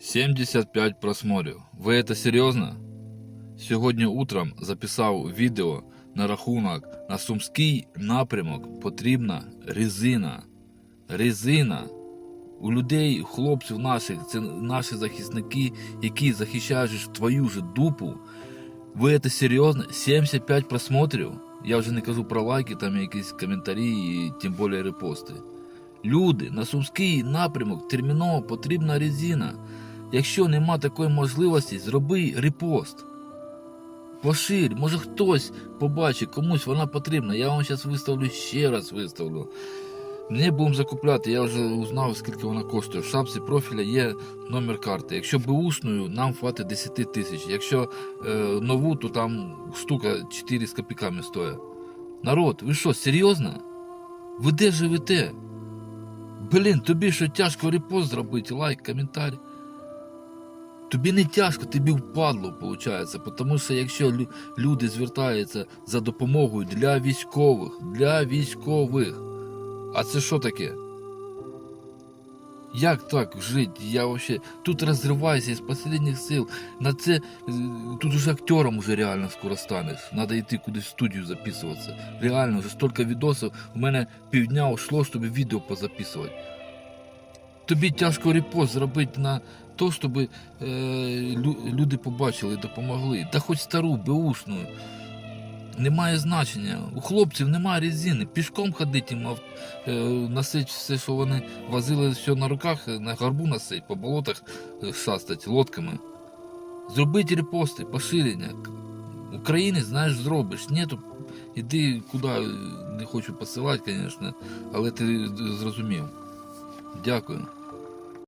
75 просмотрів. Ви це серйозно? Сьогодні утром записав відео на рахунок на сумський напрямок потрібна резина. Резина. У людей, хлопців наших, це наші захисники, які захищають твою ж дупу. Ви це серйозно? 75 просмотрів? Я вже не кажу про лайки, там якісь коментарі і тим більше репости. Люди, на сумський напрямок терміново потрібна резина. Якщо нема такої можливості, зроби репост. Поширь, може хтось побачить, комусь вона потрібна. Я вам зараз виставлю ще раз виставлю. Не будемо закупляти, я вже узнав, скільки вона коштує. В шапці профіля є номер карти. Якщо беушною, нам хватить 10 тисяч. Якщо е, нову, то там штука 4 з копійками стоїть. Народ, ви що, серйозно? Ви де живете? Блін, тобі що тяжко репост зробити, лайк, коментар. Тобі не тяжко, тобі впадло, виходить. Тому що якщо люди звертаються за допомогою для військових, для військових, а це що таке? Як так жити? Я вообще тут розриваюся з останніх сил. На це е, тут уже актером уже реально скоро станеш. Надо йти кудись в студію записуватися. Реально, вже стільки відосів. У мене півдня ушло, щоб відео позаписувати. Тобі тяжко репост зробити на то, щоб е, люди побачили, допомогли. Та хоч стару, беушну. Немає значення. У хлопців немає резини. Пішком ходити їм, е, носить все, що вони возили все на руках, на горбу носить, по болотах е, шастать лодками. Зробити репости, поширення. України, знаєш, зробиш. Ні, то іди куди, е, не хочу посилати, звісно, але ти зрозумів. Дякую.